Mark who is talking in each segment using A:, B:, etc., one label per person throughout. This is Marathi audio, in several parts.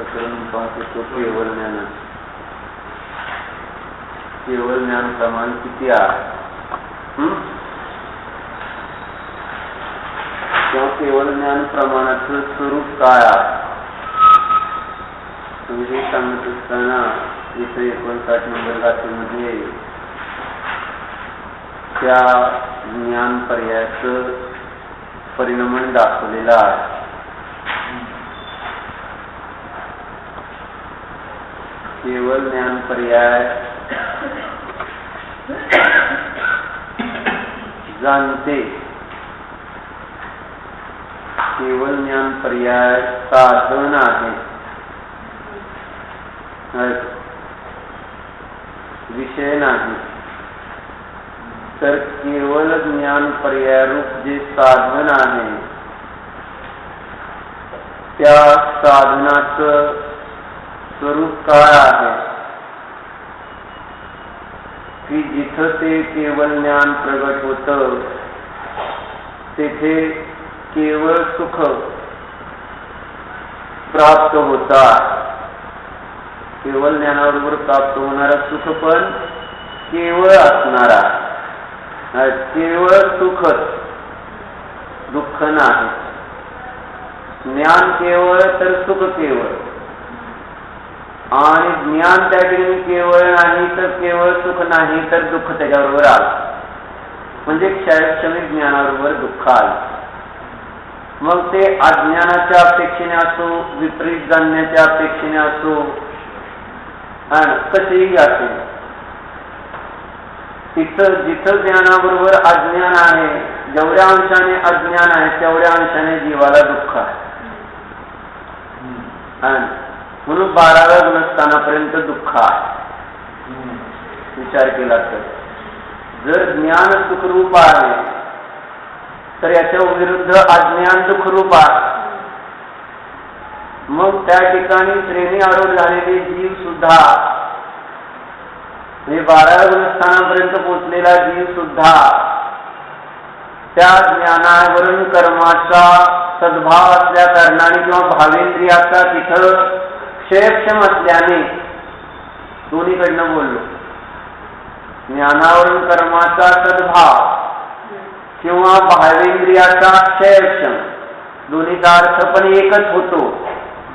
A: प्रकरण पाहतो तो केवळ ज्ञान केवळ ज्ञान प्रमाण किती आहे? किंवा केवळ ज्ञान प्रमाणाचं स्वरूप काय आहे? तुम्ही हे सांगत असताना इथे एकोणसाठ नंबर गाठीमध्ये त्या ज्ञान पर्यायाचं परिणमन दाखवलेलं आहे. केवळ ज्ञान पर्याय जाणते. केवळ ज्ञान पर्याय साधन आहे. विषय नाही. तर केवळ ज्ञान पर्यायरूप जे साधन आहे त्या साधनाचं स्वरूप काय आहे? की जिथं ते केवळ ज्ञान प्रगट होत तेथे केवळ सुख प्राप्त होता. केवळ ज्ञानाबरोबर प्राप्त होणारा सुख पण केवळ असणारा. केवळ सुखच दुःख नाही. ज्ञान केवळ तर सुख केवळ. आणि ज्ञान त्या ठिकाणी केवळ नाही तर केवळ सुख नाही तर दुःख त्याच्याबरोबर आलं. म्हणजे क्षयक्षमिक ज्ञानाबरोबर दुःख आलं. मग ते अज्ञानाच्या अपेक्षेने असो विपरीत जाणण्याच्या अपेक्षेने असो कसेही असेल तिथं जिथं ज्ञानाबरोबर अज्ञान आहे जेवढ्या अंशाने अज्ञान आहे तेवढ्या अंशाने जीवाला दुःख आहे. म्हणून बाराव्या गुणस्थानापर्यंत दुःख आहे. विचार केला तर. जर ज्ञान सुखरूप आहे तर याच्या विरुद्ध अज्ञान दुःखरूप आहे. मग त्या ठिकाणी श्रेणी आरोप झालेले जीव सुद्धा म्हणजे बाराव्या गुणस्थानापर्यंत पोचलेला जीव सुद्धा त्या ज्ञानावरून कर्माचा सद्भाव असल्या कारणाने किंवा भावेंद्रियाचा तिथं क्षयक्षम असल्याने दोन्हीकडनं बोललो. ज्ञानावरून कर्माचा सद्भाव किंवा भावेंद्रियाचा क्षयक्षम दोन्हीचा अर्थ पण एकच होतो.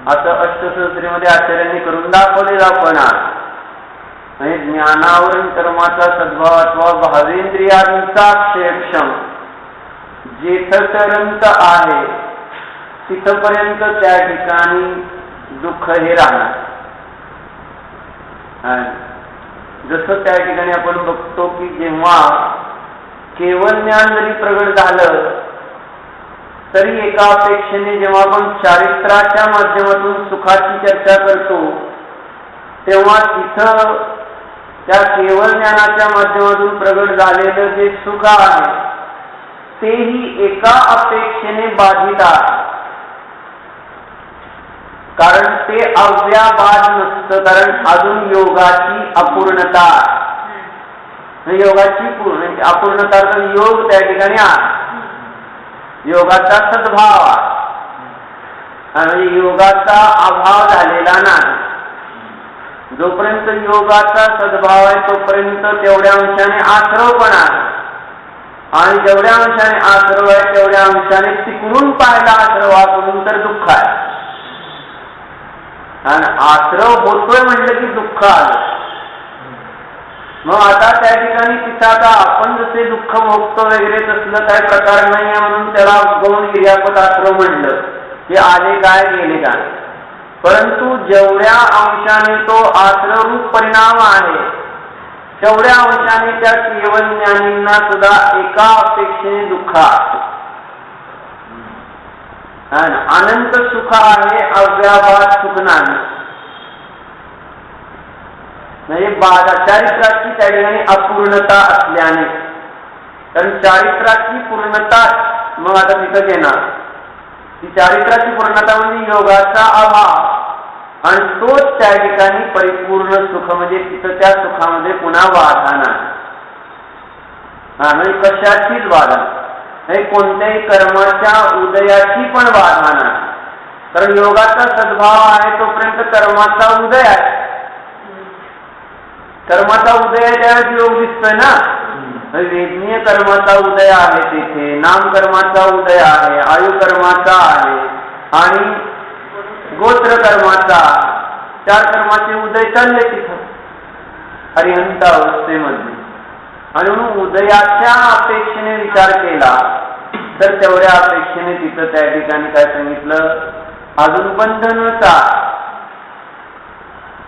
A: असं अष्टसूत्रीमध्ये आचार्यांनी करून दाखवलेला पण आहे म्हणजे ज्ञानावरून कर्माचा सद्भाव अथवा भावेंद्रियांचा क्षेक्षम जेथपर्यंत आहे तिथपर्यंत त्या ठिकाणी दुःख हे राहणार. जसं त्या ठिकाणी आपण बघतो की जेव्हा केवळ ज्ञान जरी प्रगट झालं तरी एका अपेक्षेने जेव्हा आपण चारित्राच्या माध्यमातून सुखाची चर्चा करतो तेव्हा तिथं त्या केवळ ज्ञानाच्या माध्यमातून प्रगट झालेलं जे सुख आहे तेही एका अपेक्षेने बाधित आहे. कारण ते अव्याबाद नसतं कारण अजून योगाची अपूर्णता. योगाची पूर्ण अपूर्णता तर योग त्या ठिकाणी आहे. योगाचा सद्भाव आणि योगाचा अभाव झालेला नाही. जोपर्यंत योगाचा सद्भाव आहे तोपर्यंत तेवढ्या अंशाने आश्रव पण आहे. आणि जेवढ्या अंशाने आश्रव आहे तेवढ्या अंशाने तिकडून पाहिला आश्रव हा म्हणून तर दुःख आहे. आणि आश्रव होतोय म्हटलं की दुःख आलं. मग आता त्या ठिकाणी तिथं आता आपण जसे दुःख भोगतो वगैरे तसलं काय प्रकार नाही आहे म्हणून त्याला गौण निर्यापत आश्रव म्हणलं. की आले काय गेले काय? परंतु जेवढ्या अंशाने तो आश्रवरूप परिणाम आहे तेवढ्या अंशाने त्या केवळ ज्ञानींना सुद्धा एका अपेक्षेने दुःख अनंत सुख आहे अव्याभात सुख नाही म्हणजे बाधा चारित्राची त्या ठिकाणी अपूर्णता असल्याने। कारण चारित्राची पूर्णता मग आता तिथं घेणार। ती चारित्राची पूर्णता म्हणजे योगाचा अभाव। आणि तोच त्या ठिकाणी परिपूर्ण सुख म्हणजे तिथं त्या सुखामध्ये पुन्हा वाधा नाही. म्हणजे कशाचीच बाधा नाही कोणत्याही कर्माच्या उदयाची पण बाधा नाही. कारण योगाचा सद्भाव आहे तोपर्यंत कर्माचा उदय आहे. कर्माचा उदय त्यावेळेस योग दिसतोय ना? वेदनीय कर्माचा उदय आहे तिथे नाम कर्माचा उदय आहे आयु कर्माचा आहे आणि गोत्र कर्माचा चार कर्माचे उदय चालले तिथं. अरिहंत अवस्थेमध्ये. आणि म्हणून उदयाच्या अपेक्षेने विचार केला तर तेवढ्या अपेक्षेने तिथं त्या ठिकाणी काय सांगितलं? अजून बंधनचा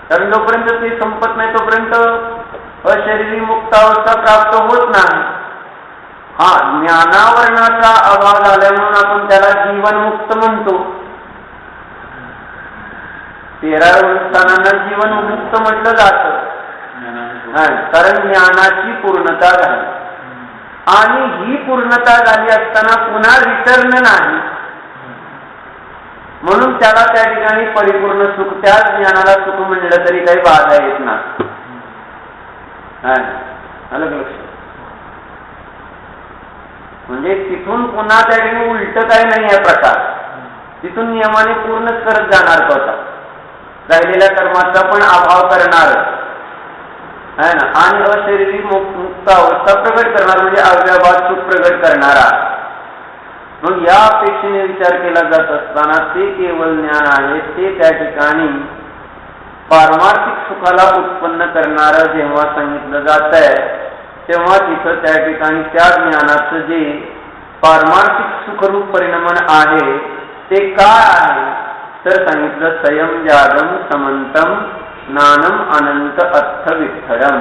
A: कारण जोपर्यंत ते संपत नाही तोपर्यंत अशरीरी मुक्तावस्था प्राप्त होत नाही. हा ज्ञानावरणाचा अभाव झाला म्हणून आपण त्याला जीवनमुक्त म्हणतो. तेरा स्थानांना जीवनमुक्त म्हटलं जातं. कारण ज्ञानाची पूर्णता झाली. आणि ही पूर्णता झाली असताना पुन्हा रिटर्न नाही. म्हणून त्याला त्या ठिकाणी परिपूर्ण सुख त्याच ज्ञानाला सुख म्हणलं तरी काही बाधा येत नाही. अलग लक्ष म्हणजे तिथून पुन्हा त्या ठिकाणी उलट काही नाही आहे प्रकार. तिथून नियमाने पूर्णच करत जाणार होता राहिलेल्या कर्माचा पण अभाव करणार आहे ना? आणि अशरीरी मुक्त अवस्था प्रगट करणार म्हणजे अव्यवाद सुख प्रगट करणारा. मग या अपेक्षेने विचार केला जात असताना ते केवळ ज्ञान आहे ते त्या ठिकाणी पारमार्थिक सुखाला उत्पन्न करणारं जेव्हा सांगितलं जात आहे तेव्हा तिथं त्या ठिकाणी त्या ज्ञानाचं जे पारमार्थिक सुखरूप परिणमन आहे ते काय आहे? तर सांगितलं संयम जागम समंतम ज्ञानम अनंत अर्थ विठ्ठलम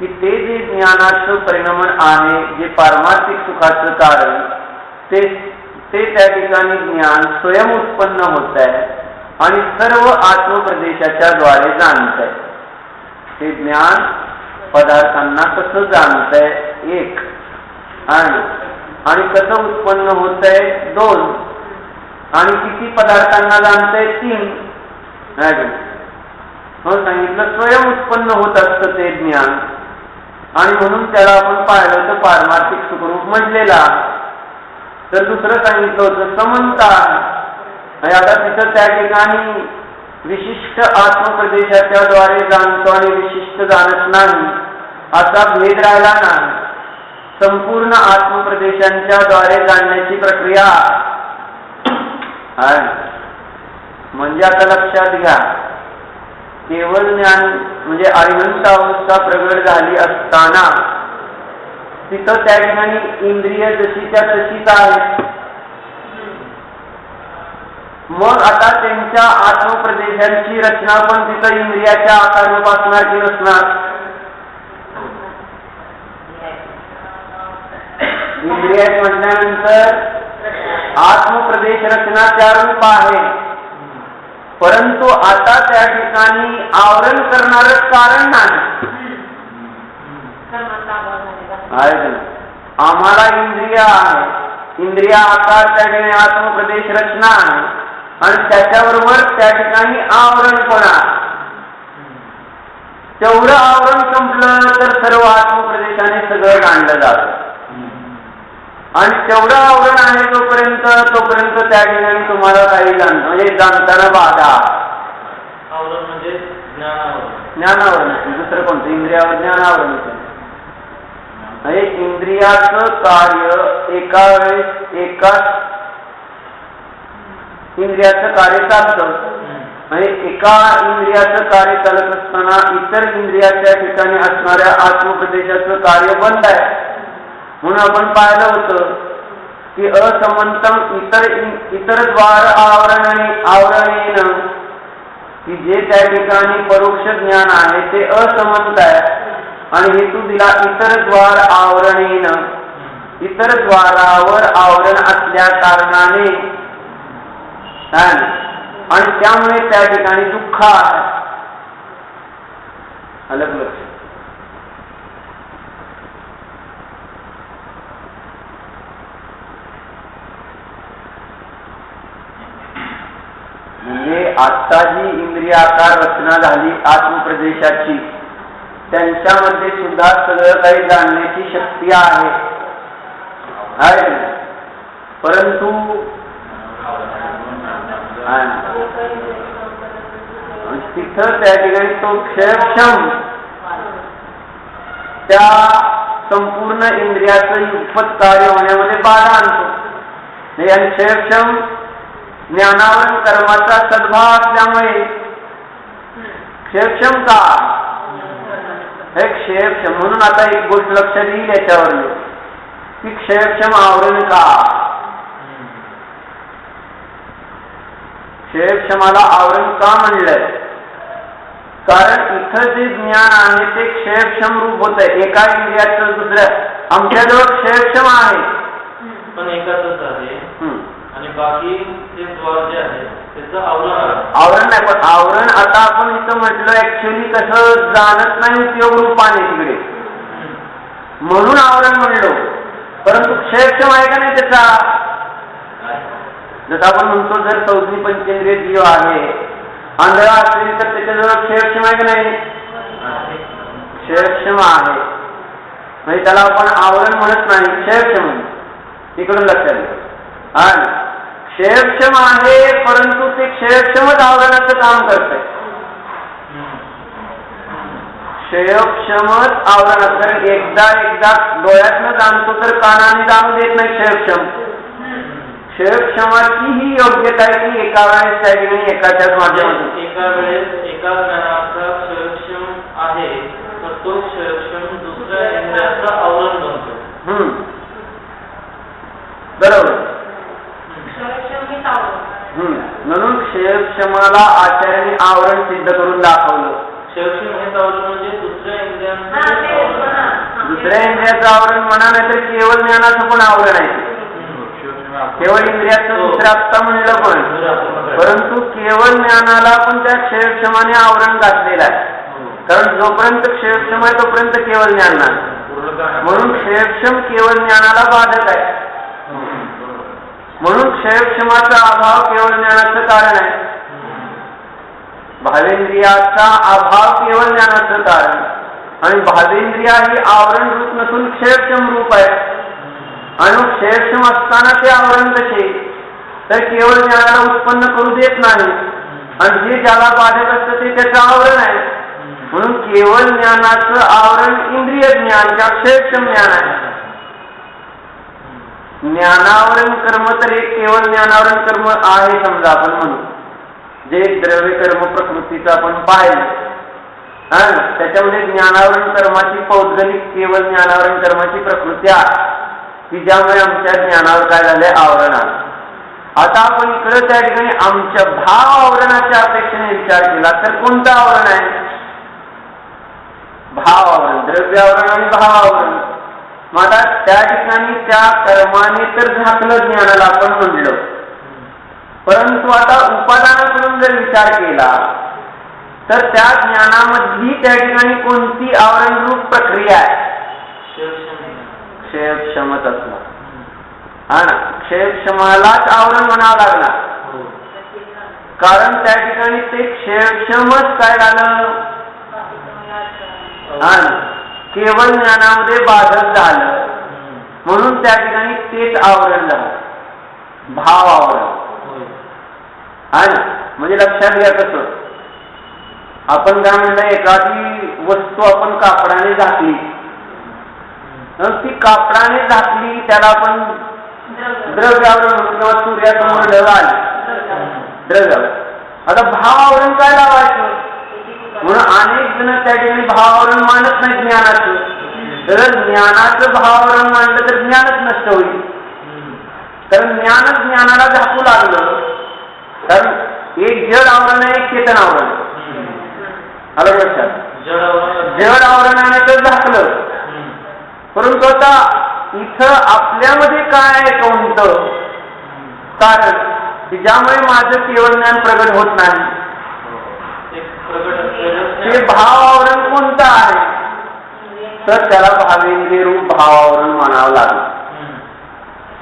A: की ते जे ज्ञानाचं परिणमन आहे जे पारमार्थिक सुखाचं कारण ते ते त्या ठिकाणी ज्ञान स्वयं उत्पन्न होत आहे आणि सर्व आत्मप्रदेशाच्या द्वारे जाणत आहे. ते ज्ञान पदार्थांना कसं जाणत आहे? एक. आणि आणि कसं उत्पन्न होत आहे? दोन. आणि किती पदार्थांना जाणतंय तीन. म्हणून सांगितलं स्वयं उत्पन्न होत असतं ते ज्ञान. आणि म्हणून त्याला आपण पाहिलं तर पारमार्थिक सुखरूप म्हटलेला. तर दुसरं सांगितलं होतं समंता. आता तिथं त्या ठिकाणी विशिष्ट आत्मप्रदेशाच्या द्वारे जाणतो आणि विशिष्ट जाणत नाही असा भेद राहिला नाही. संपूर्ण आत्मप्रदेशांच्या द्वारे जाणण्याची प्रक्रिया. म्हणजे आता लक्षात घ्या. केवळ ज्ञान म्हणजे अरिहंत अवस्था प्रगट झाली असताना तिथं त्या ठिकाणी इंद्रिय जशीच्या तशीच आहे मग आता त्यांच्या आत्मप्रदेशांची रचना पण तिथं इंद्रियाच्या आकारूप असणार की नसणार इंद्रिया म्हटल्यानंतर आत्मप्रदेश रचना त्या रूप आहे. परंतु आता त्या ठिकाणी आवरण करणार कारण नाही. आम्हाला इंद्रिया आहे. इंद्रिया आकार त्या ठिकाणी आत्मप्रदेश रचना आहे. आणि त्याच्याबरोबर त्या ठिकाणी आवरण पण आहे. तेवढं आवरण संपलं तर सर्व आत्मप्रदेशाने सगळं गांडलं जातं. आणि तेवढं आवरण आहे तोपर्यंत तोपर्यंत त्या ठिकाणी तुम्हाला काही जाण म्हणजे जाणताना बाधा.
B: आवरण म्हणजे ज्ञानावरण
A: दुसरं कोणतं? इंद्रियावर ज्ञानावरण म्हणजे इंद्रियाचं कार्य एका वेळेस एकाच इंद्रियाचं कार्य चालतं. म्हणजे एका इंद्रियाचं कार्य चालत असताना इतर इंद्रियाच्या ठिकाणी असणाऱ्या आत्मप्रदेशाचं कार्य बंद आहे. म्हणून आपण पाहिलं होतं की असमंतम इतर इतर द्वार आवरणे आवरणेन की जे त्या ठिकाणी परोक्ष ज्ञान आहे ते असमंत आहे. आणि हेतू दिला इतर द्वार आवरणेन. इतर द्वारावर आवरण असल्या कारणाने. आणि त्यामुळे त्या ठिकाणी दुःख आहे. अलग लक्ष म्हणजे आता जी इंद्रिय आकार रचना झाली आत्मप्रदेशाची, त्यांच्यामध्ये सुद्धा सगळं काही जाणण्याची शक्ती आहे. परंतु तिथं त्या ठिकाणी तो क्षयक्षम, त्या संपूर्ण इंद्रियाचं युगपत कार्य होण्यामध्ये बाधा आणतो. आणि क्षयक्षम ज्ञानावरण कर्माचा सद्भाव असल्यामुळे क्षयक्षम का हे क्षयक्षम म्हणून आता एक गोष्ट लक्षात येईल याच्यावर की क्षयक्षम आवरण का? क्षयक्षमाला आवरण का म्हणलंय? कारण इथं जे ज्ञान आहे ते क्षयक्षम रूप होत आहे एका इंद्रियाचं दुसऱ्या आमच्याजवळ क्षयक्षम आहे.
B: पण एकाच आहे. बाकी ते द्वार जे आहे. त्याचं आवरण
A: नाही पण आवरण आता आपण इथं म्हटलं ऍक्च्युली कसं जाणत नाही उपयोग रूपाने तिकडे. म्हणून आवरण म्हणलो. परंतु क्षयक्षम आहे का नाही त्याचा. जसं आपण म्हणतो जर चौथी पंचेंद्रिय जीव आहे आंधळा असेल तर त्याच्याजवळ क्षयक्षम आहे. का नाही क्षयक्षम आहे. म्हणजे त्याला आपण आवरण म्हणत नाही क्षयक्षम म्हणतो. इकडून लक्षात घ्या. आणि क्षयक्षम आहे परंतु ते क्षयक्षमच आवरणाचं काम करतंय. क्षयक्षमच आवरणात कारण एकदा एकदा डोळ्यातनं जाणतो तर कानाने जाणू देत नाही क्षयक्षम. क्षयक्षमाची ही योग्यता आहे की एका वेळेस त्या ठिकाणी एकाच्याच माध्यमातून.
B: एका वेळेस एका ज्ञानाचा क्षयक्षम आहे तर तो क्षयक्षम दुसऱ्या इंद्रियाचं आवरण बनतो.
A: हम्म. बरोबर. म्हणून क्षयक्षमाला आचार्याने आवरण सिद्ध करून दाखवलं.
B: क्षयक्षम हे आवरण म्हणजे दुसऱ्या इंद्रियांचं आवरण.
A: दुसऱ्या इंद्रियाचं आवरण म्हणा नाही तर केवळ ज्ञानाचं पण आवरण आहे. केवळ इंद्रियाचं दुसरं आत्ता म्हणलं पण. परंतु केवळ ज्ञानाला पण त्या क्षयक्षमाने आवरण घातलेलं आहे. कारण जोपर्यंत क्षयक्षम आहे तोपर्यंत केवळ ज्ञान नाही. म्हणून क्षयक्षम केवळ ज्ञानाला बाधक आहे. म्हणून क्षयक्षमाचा अभाव केवळ ज्ञानाचं कारण आहे. भावेंद्रियाचा अभाव केवळ ज्ञानाचं कारण. आणि भावेंद्रिया ही आवरण रूप नसून क्षयक्षम रूप आहे. आणि क्षयक्षम असताना ते आवरण कसे? तर केवळ ज्ञानाला उत्पन्न करू देत नाही. आणि जे ज्याला बाधक असतं ते त्याचं आवरण आहे. म्हणून केवळ ज्ञानाचं आवरण इंद्रिय ज्ञान किंवा क्षयक्षम ज्ञान आहे. ज्ञानावरण कर्म तर एक केवळ ज्ञानावरण कर्म आहे समजा आपण म्हणू. जे द्रव्य कर्म प्रकृतीचं आपण पाहिलं. हा त्याच्यामध्ये ज्ञानावरण कर्माची पौद्गलिक केवळ ज्ञानावरण कर्माची प्रकृती आहे. की ज्यामुळे आमच्या ज्ञानावर काय झालंय? आवरण आलं. आता आपण इकडं त्या ठिकाणी आमच्या भाव आवरणाच्या अपेक्षेने विचार केला तर कोणतं आवरण आहे? भाव आवरण द्रव्य आवरण आणि भाव आवरण. आता त्या ठिकाणी त्या कर्माने तर झाकलं ज्ञानाला आपण म्हणलं. परंतु आता उपादानाकडून जर विचार केला तर त्या ज्ञानामधली त्या ठिकाणी कोणती आवरणरूप प्रक्रिया आहे?
B: क्षयक्षमत.
A: क्षयक्षमच असणार हा ना क्षयक्षमालाच आवरण म्हणावं लागणार. कारण त्या ठिकाणी ते क्षयक्षमच काय झालं? हा ना. केवळ ज्ञानामध्ये बाधक झालं. म्हणून त्या ठिकाणी तेच आवरण झालं. भाव आवरण. ना? म्हणजे लक्षात घ्या कसं आपण काय म्हणलं एखादी वस्तू आपण कापडाने झाकली. ती कापडाने झाकली त्याला आपण द्रव्य आवरण किंवा सूर्यासमोर ढग आले. द्रव्य आवरण. आता भाव आवरण काय लावायचं? म्हणून अनेक जण त्या ठिकाणी भावावरण मानत नाही ज्ञानाचं तर ज्ञानाचं भावावरण मानलं तर ज्ञानच नष्ट होईल. कारण ज्ञानच ज्ञानाला झाकू लागलं कारण एक जड आवरण आहे एक चेतन आवरण. आलं लक्षात
B: जड आवरण
A: जड आवरणाने तर झाकलं. परंतु आता इथं आपल्यामध्ये काय आहे कोणतं कारण की ज्यामुळे माझं केवळ ज्ञान प्रगट होत नाही ते
B: असलेलं
A: भाव आवरण कोणतं आहे तर त्याला भावेंद्रिय रूप भाव आवरण म्हणावं लागेल.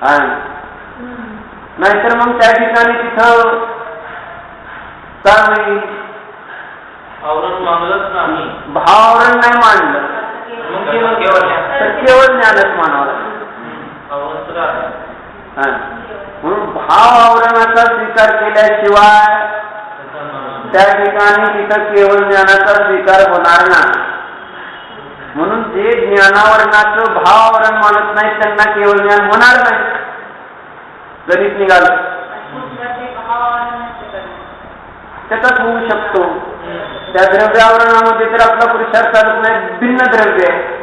A: हा. नाहीतर मग त्या ठिकाणी तिथं काय होईल
B: आवरण मानलंच नाही
A: भाव आवरण नाही मानलं. तर केवळ ज्ञानच मानावं लागेल हा. म्हणून भाव आवरणाचा स्वीकार केल्याशिवाय त्या ठिकाणी तिथं केवळ ज्ञानाचा स्वीकार होणार नाही. म्हणून जे ज्ञानावरणाचं भावावरण मानत नाही त्यांना केवळ ज्ञान होणार नाही. गणित निघालं. त्याचाच होऊ शकतो. त्या द्रव्यावरणामध्ये तर आपला पुरुषार्थ चालत नाही भिन्न द्रव्य आहे.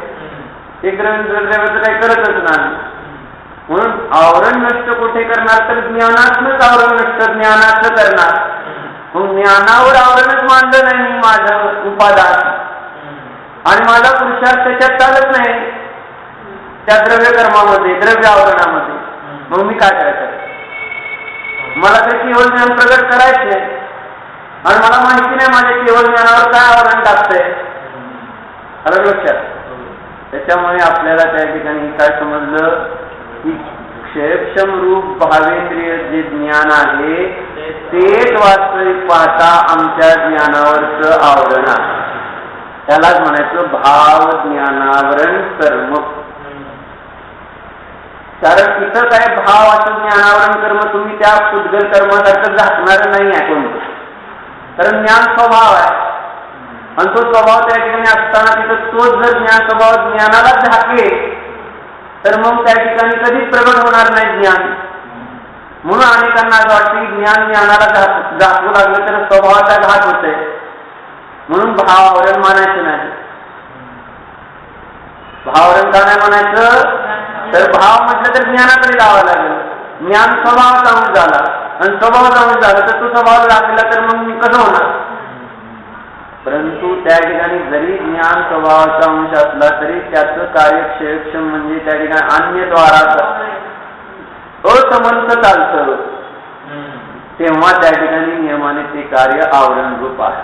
A: द्रव्य द्रव्याचं काही करतच नाही. म्हणून आवरण नष्ट कुठे करणार तर ज्ञानातलंच आवरण नष्ट ज्ञानातलं करणार. ज्ञानावर आवरणच मानलं नाही मी माझं उपादान आणि माझा पुरुषार्थ त्याच्यात चालत नाही. त्या द्रव्य कर्मामध्ये द्रव्य आवरणामध्ये. मग मी काय करायचं? मला ते केवळ ज्ञान प्रगट करायचे आणि मला माहिती नाही माझ्या केवळ ज्ञानावर काय आवरण टाकतंय. आलं लक्षात? त्याच्यामुळे आपल्याला त्या ठिकाणी काय समजलं? की क्षयक्षम रूप भावेंद्रिय जे ज्ञान आहे तेच वास्तविक पाहता आमच्या ज्ञानावरचं आवरण आहे. त्यालाच म्हणायचं भाव ज्ञानावरण कर्म. कारण इथं काय भाव असं ज्ञानावरण कर्म तुम्ही त्या पुद्गल कर्मासारखं झाकणार नाही आहे कोणतं कारण ज्ञान स्वभाव आहे. आणि तो स्वभाव त्या ठिकाणी असताना तिथं तोच जर ज्ञान स्वभाव ज्ञानाला झाकेल तर मग त्या ठिकाणी कधीच प्रगट होणार नाही ज्ञान. म्हणून अनेकांना असं वाटतं की ज्ञान ज्ञानाला दाखवू लागलं तर स्वभावाचा घात होतोय. म्हणून भावावरण मानायचं नाही. भावावरण का नाही म्हणायचं तर भाव म्हटलं तर ज्ञानाकडे जावं लागेल. ज्ञान स्वभाव जाऊन झाला. आणि स्वभाव जाऊन झाला तर तो स्वभाव लागला तर मग मी कसं होणार? परंतु त्या ठिकाणी जरी ज्ञान स्वभावाचा अंश असला तरी त्याचं कार्यक्षेक्षम म्हणजे त्या ठिकाणी अन्य द्वाराचा असमंत चालतं. तेव्हा त्या ठिकाणी नियमाने ते कार्य आवरण रूप आहे.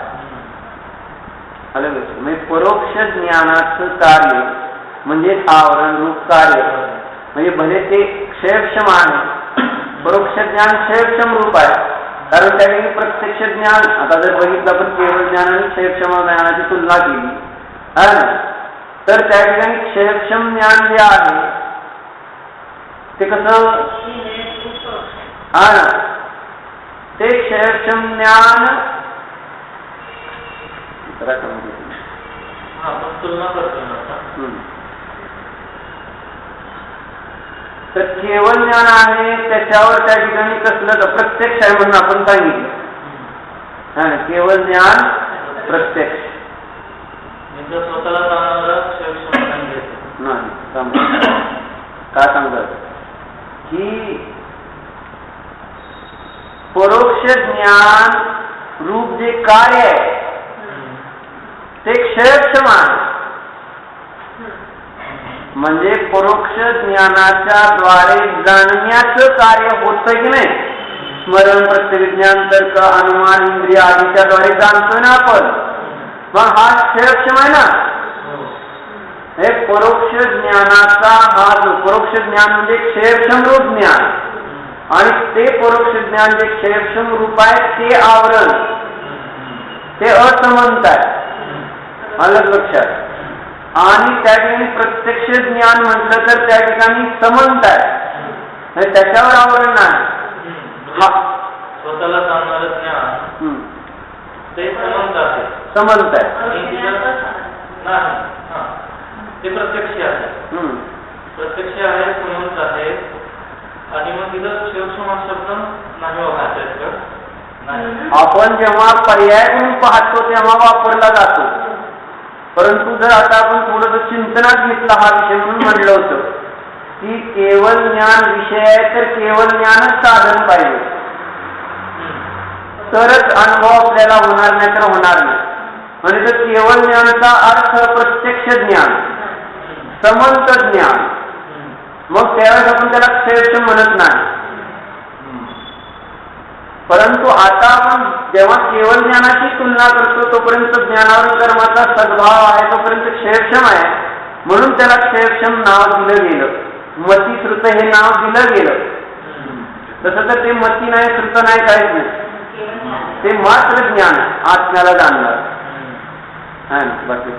A: आलं म्हणजे परोक्ष ज्ञानाचं कार्य म्हणजे आवरण रूप कार्य म्हणजे भले ते क्षेक्षम आहे परोक्ष ज्ञान क्षेक्षम रूप आहे कारण त्या ठिकाणी प्रत्यक्ष ज्ञान आता जर बघितलं आपण केवळ ज्ञान आणि क्षयक्षम ज्ञानाची तुलना केली है? तर त्या ठिकाणी क्षयक्षम ज्ञान जे आहे ते कसं? हा ना. ते क्षयक्षम ज्ञान
B: तुलना करतो ना आता
A: हम्म. तर केवळ ज्ञान आहे त्याच्यावर त्या ठिकाणी कसलं तर प्रत्यक्ष आहे म्हणून आपण सांगितलं. हा केवळ ज्ञान प्रत्यक्ष.
B: म्हणजे
A: नाही काय सांगतात की परोक्ष ज्ञान रूप जे कार्य आहे ते क्षयक्षम आहे. म्हणजे परोक्ष ज्ञानाच्या द्वारे जाणण्याचं कार्य होतं की नाही? स्मरण प्रत्यविज्ञान तर्क अनुमान इंद्रिय आदीच्या द्वारे जाणतोय ना आपण? मग हा क्षयक्षम आहे ना? हे परोक्ष ज्ञानाचा हा जो परोक्ष ज्ञान म्हणजे क्षयक्षम रूप ज्ञान. आणि ते परोक्ष ज्ञान जे क्षयक्षम रूप आहे ते आवरण. ते असमंत आहे. आलं लक्षात. आणि त्या ठिकाणी प्रत्यक्ष ज्ञान म्हटलं तर त्या ठिकाणी समंत आहे. त्याच्यावर आवरण नाही हा.
B: स्वतःला जाणणारं ज्ञान
A: हम्म.
B: ते समंत आहे.
A: समंत आहे.
B: हा. ते प्रत्यक्ष आहे. प्रत्यक्ष आहे समंत आहे. आणि मग तिथं शिवक्षमा शब्द नाही. नाही.
A: आपण जेव्हा पर्याय म्हणून पाहतो तेव्हा वापरला जातो. परंतु जर आता आपण थोडस चिंतनात घेतला हा विषय म्हणून म्हणलं होतं की केवळ ज्ञान विषय आहे तर केवळ ज्ञानच साधन पाहिजे. तरच अनुभव आपल्याला होणार नाही तर होणार नाही. म्हणजे तर केवळ ज्ञानाचा अर्थ प्रत्यक्ष ज्ञान समंत ज्ञान. मग त्यावेळेस आपण त्याला श्रेष्ठ म्हणत नाही. परंतु आता आपण जेव्हा केवळ ज्ञानाची तुलना करतो तोपर्यंत ज्ञानावर कर्माचा सद्भाव आहे तोपर्यंत क्षेत्रक्षम आहे. म्हणून त्याला क्षेत्रक्षम नाव दिलं गेलं. मती श्रुत हे नाव दिलं गेलं. तसं तर ते मती नाही श्रुत नाही काहीच नाही. ते मात्र ज्ञान आत्म्याला जाणणार. आहे ना बाकी